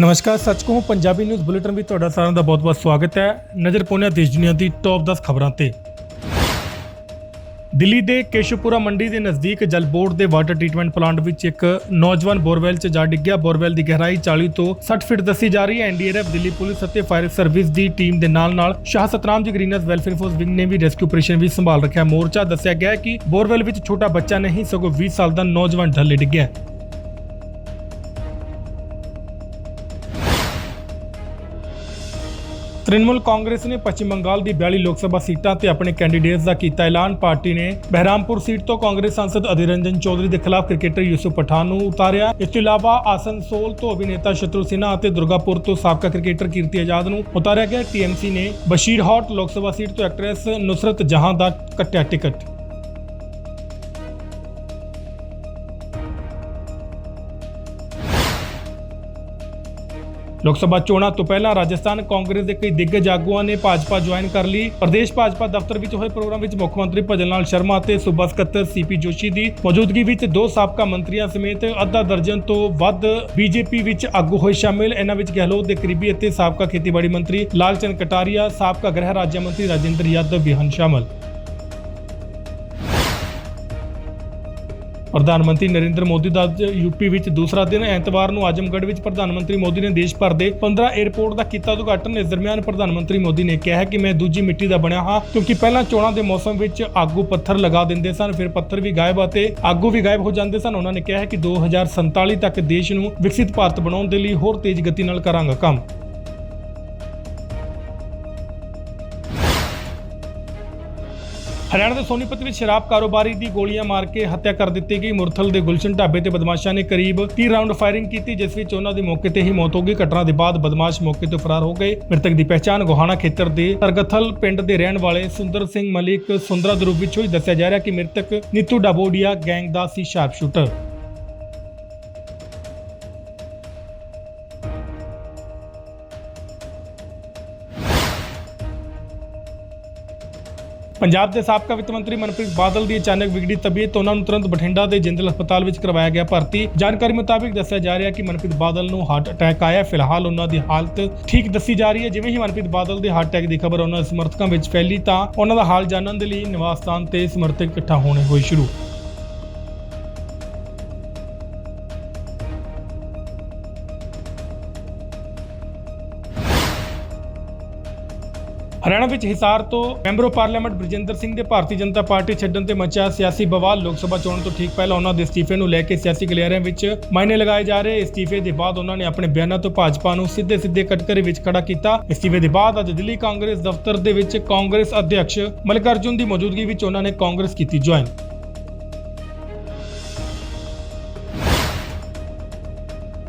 ਨਮਸਕਾਰ, ਸੱਚ ਕਹੂੰ, ਪੰਜਾਬੀ ਨਿਊਜ਼ ਬੁਲੇਟਿਨ ਵਿੱਚ ਤੁਹਾਡਾ ਸਾਰਿਆਂ ਦਾ ਬਹੁਤ-ਬਹੁਤ ਸਵਾਗਤ ਹੈ। ਨਜ਼ਰ ਪਾਉਂਦੇ ਦੇਸ਼ ਦੁਨੀਆ ਦੀ ਟੌਪ 10 ਖਬਰਾਂ ਤੇ। ਦਿੱਲੀ ਦੇ ਕੇਸ਼ਵਪੁਰਾ ਮੰਡੀ ਦੇ ਨਜ਼ਦੀਕ ਜਲ ਬੋਰਡ ਦੇ ਵਾਟਰ ਟ੍ਰੀਟਮੈਂਟ ਪਲਾਂਟ ਵਿੱਚ ਇੱਕ ਨੌਜਵਾਨ ਬੋਰਵੈਲ 'ਚ ਜਾ ਡਿੱਗਿਆ। ਬੋਰਵੈਲ ਦੀ ਗਹਿਰਾਈ 40 ਤੋਂ 60 ਫੁੱਟ ਦੱਸੀ ਜਾ ਰਹੀ ਹੈ। ਐਨਡੀਆਰਐਫ ਦਿੱਲੀ ਪੁਲਿਸ ਅਤੇ ਫਾਇਰ ਸਰਵਿਸ ਦੀ ਟੀਮ ਦੇ ਨਾਲ-ਨਾਲ ਸ਼ਾਹ ਸਤਨਾਮ ਜੀ ਗ੍ਰੀਨਸ ਵੈਲਫੇਅਰ ਫੋਰਸ ਵਿੰਗ ਨੇ ਵੀ ਰੈਸਕਿਊ ਆਪਰੇਸ਼ਨ ਵੀ ਸੰਭਾਲ ਰੱਖਿਆ। ਮੋਰਚਾ ਦੱਸਿਆ ਗਿਆ ਕਿ ਬੋਰਵੈਲ ਵਿੱਚ ਛੋਟਾ ਬੱਚਾ ਨਹੀਂ, ਸਗੋਂ 20 ਸਾਲ ਦਾ ਨੌਜਵਾਨ ਢੱਲੇ ਡਿੱਗਿਆ ਤ੍ਰਿਣਮੂਲ ਕਾਂਗਰਸ ਨੇ ਪੱਛਮੀ ਬੰਗਾਲ ਦੀ 42 ਲੋਕ ਸਭਾ ਸੀਟਾਂ ਤੇ ਆਪਣੇ ਕੈਂਡੀਡੇਟਸ ਦਾ ਕੀਤਾ ਐਲਾਨ। ਪਾਰਟੀ ਨੇ ਬਹਿਰਾਮਪੁਰ ਸੀਟ ਤੋਂ ਕਾਂਗਰਸ ਸਾਂਸਦ ਅਧਿਰ ਰੰਜਨ ਚੌਧਰੀ ਦੇ ਖਿਲਾਫ ਕ੍ਰਿਕਟਰ ਯੂਸੁਫ ਪਠਾਨ ਨੂੰ ਉਤਾਰਿਆ। ਇਸ ਤੋਂ ਇਲਾਵਾ ਆਸਨਸੋਲ ਤੋਂ ਅਭਿਨੇਤਾ ਸ਼ਤਰੂ ਸਿਨਹਾ ਅਤੇ ਦੁਰਗਾਪੁਰ ਤੋਂ ਸਾਬਕਾ ਕ੍ਰਿਕਟਰ ਕੀਰਤੀ ਆਜ਼ਾਦ ਨੂੰ ਉਤਾਰਿਆ ਗਿਆ। ਟੀਐਮਸੀ ਨੇ ਬਸ਼ੀਰ ਹੌਟ ਲੋਕ ਸਭਾ ਸੀਟ ਤੋਂ ਐਕਟਰੈਸ ਨੁਸਰਤ ਜਹਾਂ ਦਾ ਕੱਟਿਆ ਟਿਕਟ। ਲੋਕ ਸਭਾ ਚੋਣਾਂ ਤੋਂ ਪਹਿਲਾਂ ਰਾਜਸਥਾਨ ਕਾਂਗਰਸ ਦੇ ਕਈ ਦਿੱਗਜ ਆਗੂਆਂ ਨੇ ਭਾਜਪਾ ਜੁਆਇਨ ਕਰ ਲਈ। ਪ੍ਰਦੇਸ਼ ਭਾਜਪਾ ਦਫ਼ਤਰ ਵਿੱਚ ਹੋਏ ਪ੍ਰੋਗਰਾਮ ਵਿੱਚ ਮੁੱਖ ਮੰਤਰੀ ਭਜਨ ਲਾਲ ਸ਼ਰਮਾ ਅਤੇ ਸੂਬਾ ਸਕੱਤਰ ਸੀਪੀ ਜੋਸ਼ੀ ਦੀ ਮੌਜੂਦਗੀ ਵਿੱਚ ਦੋ ਸਾਬਕਾ ਮੰਤਰੀਆਂ ਸਮੇਤ ਅੱਧਾ ਦਰਜਨ ਤੋਂ ਵੱਧ ਬੀਜੇਪੀ ਵਿੱਚ ਆਗੂ ਹੋਏ ਸ਼ਾਮਿਲ। ਇਹਨਾਂ ਵਿੱਚ ਗਹਿਲੋਤ ਦੇ ਕਰੀਬੀ ਅਤੇ ਸਾਬਕਾ ਖੇਤੀਬਾੜੀ ਮੰਤਰੀ ਲਾਲਚੰਦ ਕਟਾਰੀਆ, ਸਾਬਕਾ ਗ੍ਰਹਿ ਰਾਜ ਮੰਤਰੀ ਰਾਜਿੰਦਰ ਯਾਦਵ ਵੀ ਹਨ ਸ਼ਾਮਲ। ਪ੍ਰਧਾਨ ਮੰਤਰੀ ਨਰਿੰਦਰ ਮੋਦੀ ਦਾ ਅੱਜ ਯੂਪੀ ਵਿੱਚ ਦੂਸਰਾ ਦਿਨ ਐਤਵਾਰ ਨੂੰ ਆਜਮਗੜ੍ਹ ਵਿੱਚ ਪ੍ਰਧਾਨ ਮੰਤਰੀ ਮੋਦੀ ਨੇ ਦੇਸ਼ ਭਰ ਦੇ 15 에ਅਰਪੋਰਟ ਦਾ ਕੀਤਾ ਉਦਘਾਟਨ। ਇਸ ਦਰਮਿਆਨ ਪ੍ਰਧਾਨ ਮੰਤਰੀ ਮੋਦੀ ਨੇ ਕਿਹਾ ਕਿ ਮੈਂ ਦੂਜੀ ਮਿੱਟੀ ਦਾ ਬਣਿਆ ਹਾਂ, ਕਿਉਂਕਿ ਪਹਿਲਾਂ ਚੋਣਾਂ ਦੇ ਮੌਸਮ ਵਿੱਚ ਆਗੂ ਪੱਥਰ ਲਗਾ ਦਿੰਦੇ ਸਨ, ਫਿਰ ਪੱਥਰ ਵੀ ਗਾਇਬ ਅਤੇ ਆਗੂ ਵੀ ਗਾਇਬ ਹੋ ਜਾਂਦੇ ਸਨ। ਉਹਨਾਂ ਨੇ ਕਿਹਾ ਹੈ ਕਿ 2047 ਤੱਕ ਦੇਸ਼ ਨੂੰ ਵਿਕਸਿਤ ਭਾਰਤ ਬਣਾਉਣ ਦੇ ਲਈ ਹੋਰ ਤੇਜ਼ ਗਤੀ ਨਾਲ ਕਰਾਂਗਾ ਕੰਮ। ਹਰਿਆਣਾ ਦੇ ਸੋਨੀਪਤ ਵਿੱਚ ਸ਼ਰਾਬ ਕਾਰੋਬਾਰੀ ਦੀ ਗੋਲੀਆਂ ਮਾਰ ਕੇ ਹੱਤਿਆ ਕਰ ਦਿੱਤੀ ਗਈ। ਮੁਰਥਲ ਦੇ ਗੁਲਸ਼ਨ ਢਾਬੇ ਤੇ ਬਦਮਾਸ਼ਾਂ ਨੇ ਕਰੀਬ 30 ਰਾਉਂਡ ਫਾਇਰਿੰਗ ਕੀਤੀ, ਜਿਸ ਵਿੱਚ ਉਹਨਾਂ ਦੀ ਮੌਕੇ ਤੇ ਹੀ ਮੌਤ ਹੋ ਗਈ। ਘਟਨਾ ਦੇ ਬਾਅਦ ਬਦਮਾਸ਼ ਮੌਕੇ ਤੋਂ ਫਰਾਰ ਹੋ ਗਏ। ਮ੍ਰਿਤਕ ਦੀ ਪਹਿਚਾਣ ਗੋਹਾਣਾ ਖੇਤਰ ਦੇ ਤਰਗਥਲ ਪਿੰਡ ਦੇ ਰਹਿਣ ਵਾਲੇ ਸੁੰਦਰ ਸਿੰਘ ਮਲਿਕ ਸੁੰਦਰਾ ਦੇ ਰੂਪ ਵਿੱਚ ਹੋਈ। ਦੱਸਿਆ ਜਾ ਰਿਹਾ ਕਿ ਮ੍ਰਿਤਕ ਨੀਤੂ ਡਾਬੋਡੀਆ ਗੈਂਗ ਦਾ ਸੀ ਸ਼ਾਰਪਸ਼ੂਟਰ। ਪੰਜਾਬ ਦੇ ਸਾਬਕਾ ਵਿੱਤ ਮੰਤਰੀ ਮਨਪ੍ਰੀਤ ਬਾਦਲ ਦੀ ਅਚਾਨਕ ਵਿਗੜੀ ਤਬੀਅਤ ਉਹਨਾਂ ਨੂੰ ਤੁਰੰਤ ਬਠਿੰਡਾ ਦੇ ਜਿੰਦਲ ਹਸਪਤਾਲ ਵਿੱਚ ਕਰਵਾਇਆ ਗਿਆ ਭਰਤੀ। ਜਾਣਕਾਰੀ ਮੁਤਾਬਿਕ ਦੱਸਿਆ ਜਾ ਰਿਹਾ ਹੈ ਕਿ ਮਨਪ੍ਰੀਤ ਬਾਦਲ ਨੂੰ ਹਾਰਟ ਅਟੈਕ ਆਇਆ ਫਿਲਹਾਲ ਉਹਨਾਂ ਦੀ ਹਾਲਤ ਠੀਕ ਦੱਸੀ ਜਾ ਰਹੀ ਹੈ। ਜਿਵੇਂ ਹੀ ਮਨਪ੍ਰੀਤ ਬਾਦਲ ਦੇ ਹਾਰਟ ਅਟੈਕ ਦੀ ਖਬਰ ਉਹਨਾਂ ਦੇ ਸਮਰਥਕਾਂ ਵਿੱਚ ਫੈਲੀ ਤਾਂ ਉਹਨਾਂ ਦਾ ਹਾਲ ਜਾਣਨ ਦੇ ਲਈ ਨਿਵਾਸ ਸਥਾਨ ਤੇ ਸਮਰਥਕ ਇਕੱਠਾ ਹੋਣੇ ਹੋਏ ਸ਼ੁਰੂ। ਹਰਿਆਣਾ ਵਿੱਚ ਹਿਸਾਰ ਤੋਂ member of parliament Brijendra Singh ਦੇ ਭਾਰਤੀ ਜਨਤਾ ਪਾਰਟੀ ਛੱਡਣ ਤੇ ਮਚਿਆ ਸਿਆਸੀ ਬਵਾਲ, ਲੋਕ ਸਭਾ ਚੋਣ ਤੋਂ ਠੀਕ ਪਹਿਲਾਂ ਉਹਨਾਂ ਦੇ ਅਸਤੀਫੇ ਨੂੰ ਲੈ ਕੇ ਸਿਆਸੀ ਗਲਿਆਰਿਆਂ ਵਿੱਚ ਮਾਇਨੇ ਲਗਾਏ ਜਾ ਰਹੇ। ਅਸਤੀਫੇ ਦੇ ਬਾਅਦ ਉਹਨਾਂ ਨੇ ਆਪਣੇ ਬਿਆਨਾਂ ਤੋਂ ਭਾਜਪਾ ਨੂੰ ਸਿੱਧੇ-ਸਿੱਧੇ ਕਟਕਰੇ ਵਿੱਚ ਖੜਾ ਕੀਤਾ। ਅਸਤੀਫੇ ਦੇ ਬਾਅਦ ਅੱਜ ਦਿੱਲੀ ਕਾਂਗਰਸ ਦਫ਼ਤਰ ਦੇ ਵਿੱਚ ਕਾਂਗਰਸ ਅਧਿਕਸ਼ ਮਲਿਕਾਰਜੁਨ ਦੀ ਮੌਜੂਦਗੀ ਵਿੱਚ ਉਹਨਾਂ ਨੇ ਕਾਂਗਰਸ ਕੀਤੀ ਜੁਆਇਨ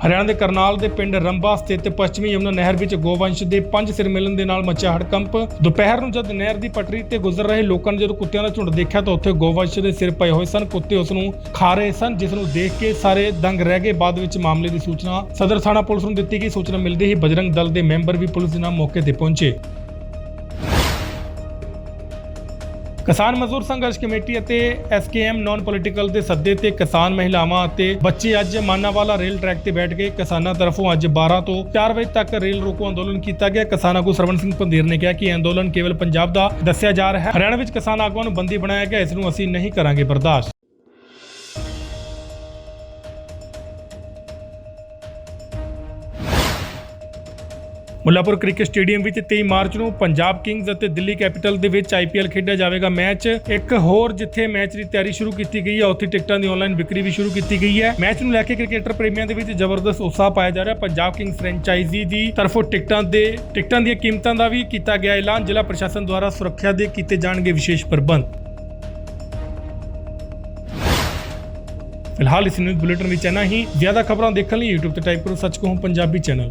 ਹਰਿਆਣਾ ਦੇ ਕਰਨਾਲ ਦੇ ਪਿੰਡ ਰੰਬਾ ਸਥਿਤ ਪੱਛਮੀ ਯਮੁਨਾ ਨਹਿਰ ਵਿੱਚ ਗੋਵੰਸ਼ ਦੇ ਪੰਜ ਸਿਰ ਮਿਲਣ ਦੇ ਨਾਲ ਮਚਿਆ ਹੜਕੰਪ। ਦੁਪਹਿਰ ਨੂੰ ਜਦ ਨਹਿਰ ਦੀ ਪਟੜੀ ਤੇ ਗੁਜ਼ਰ ਰਹੇ ਲੋਕਾਂ ਨੇ ਜਦੋਂ ਕੁੱਤਿਆਂ ਦਾ ਝੁੰਡ ਦੇਖਿਆ ਤਾਂ ਉੱਥੇ ਗੋਵੰਸ਼ ਦੇ ਸਿਰ ਪਏ ਹੋਏ ਸਨ। ਕੁੱਤੇ ਉਸ ਨੂੰ ਖਾ ਰਹੇ ਸਨ, ਜਿਸ ਨੂੰ ਦੇਖ ਕੇ ਸਾਰੇ ਦੰਗ ਰਹਿ ਗਏ। ਬਾਅਦ ਵਿੱਚ ਮਾਮਲੇ ਦੀ ਸੂਚਨਾ ਸਦਰ ਥਾਣਾ ਪੁਲਿਸ ਨੂੰ ਦਿੱਤੀ ਗਈ। ਸੂਚਨਾ ਮਿਲਦੇ ਹੀ ਬਜਰੰਗ ਦਲ ਦੇ ਮੈਂਬਰ ਵੀ ਪੁਲਿਸ ਦੇ ਨਾਲ ਮੌਕੇ ਤੇ ਪਹੁੰਚੇ। ਕਿਸਾਨ ਮਜ਼ਦੂਰ ਸੰਘਰਸ਼ ਕਮੇਟੀ ਅਤੇ ਐਸਕੇਐਮ ਨਾਨ ਪੋਲੀਟੀਕਲ ਦੇ ਸੱਦੇ ਤੇ ਕਿਸਾਨ ਮਹਿਲਾਵਾਂ ਅਤੇ ਬੱਚੇ ਅੱਜ ਮਾਨਾਵਾਲਾ ਰੇਲ ਟਰੈਕ ਤੇ ਬੈਠ ਗਏ। ਕਿਸਾਨਾਂ ਤਰਫੋਂ ਅੱਜ 12 ਤੋਂ 4 ਵਜੇ ਤੱਕ ਰੇਲ ਰੋਕੋ ਅੰਦੋਲਨ ਕੀਤਾ ਗਿਆ। ਕਿਸਾਨ ਆਗੂ ਸਰਵਣ ਸਿੰਘ ਪੰਧੀਰ ਨੇ ਕਿਹਾ ਕਿ ਇਹ ਅੰਦੋਲਨ ਕੇਵਲ ਪੰਜਾਬ ਦਾ ਦੱਸਿਆ ਜਾ ਰਿਹਾ ਹੈ। ਹਰਿਆਣਾ ਵਿੱਚ ਕਿਸਾਨ ਆਗੂਆਂ ਨੂੰ ਬੰਦੀ ਬਣਾਇਆ ਗਿਆ। ਇਸ ਨੂੰ ਅਸੀਂ ਨਹੀਂ ਕਰਾਂਗੇ ਬਰਦਾਸ਼ਤ। ਮੁੱਲਾਪੁਰ ਕ੍ਰਿਕਟ ਸਟੇਡੀਅਮ ਵਿੱਚ 23 ਮਾਰਚ ਨੂੰ ਪੰਜਾਬ ਕਿੰਗਜ਼ ਅਤੇ ਦਿੱਲੀ ਕੈਪੀਟਲ ਦੇ ਵਿੱਚ ਆਈਪੀਐਲ ਖੇਡਿਆ ਜਾਵੇਗਾ ਮੈਚ। ਇੱਕ ਹੋਰ ਜਿੱਥੇ ਮੈਚ ਦੀ ਤਿਆਰੀ ਸ਼ੁਰੂ ਕੀਤੀ ਗਈ ਹੈ, ਉੱਥੇ ਟਿਕਟਾਂ ਦੀ ਆਨਲਾਈਨ ਵਿਕਰੀ ਵੀ ਸ਼ੁਰੂ ਕੀਤੀ ਗਈ ਹੈ। ਮੈਚ ਨੂੰ ਲੈ ਕੇ ਕ੍ਰਿਕਟਰ ਪ੍ਰੇਮੀਆਂ ਦੇ ਵਿੱਚ ਜ਼ਬਰਦਸਤ ਉਤਸ਼ਾਹ ਪਾਇਆ ਜਾ ਰਿਹਾ। ਪੰਜਾਬ ਕਿੰਗਜ਼ ਫਰੈਂਚਾਈਜ਼ੀ ਦੀ ਤਰਫੋਂ ਟਿਕਟਾਂ ਦੇ, ਟਿਕਟਾਂ ਦੀਆਂ ਕੀਮਤਾਂ ਦਾ ਵੀ ਕੀਤਾ ਗਿਆ ਐਲਾਨ। ਜ਼ਿਲ੍ਹਾ ਪ੍ਰਸ਼ਾਸਨ ਦੁਆਰਾ ਸੁਰੱਖਿਆ ਦੇ ਕੀਤੇ ਜਾਣਗੇ ਵਿਸ਼ੇਸ਼ ਪ੍ਰਬੰਧ। ਫਿਲਹਾਲ ਇਸ ਨਿਊਜ਼ ਬੁਲੇਟਿਨ ਵਿੱਚ ਇੰਨਾ ਹੀ। ਜ਼ਿਆਦਾ ਖਬਰਾਂ ਦੇਖਣ ਲਈ YouTube ਤੇ ਟਾਈਪ ਕਰੋ ਸੱਚ ਕਹੋ ਪੰਜਾਬੀ ਚੈਨਲ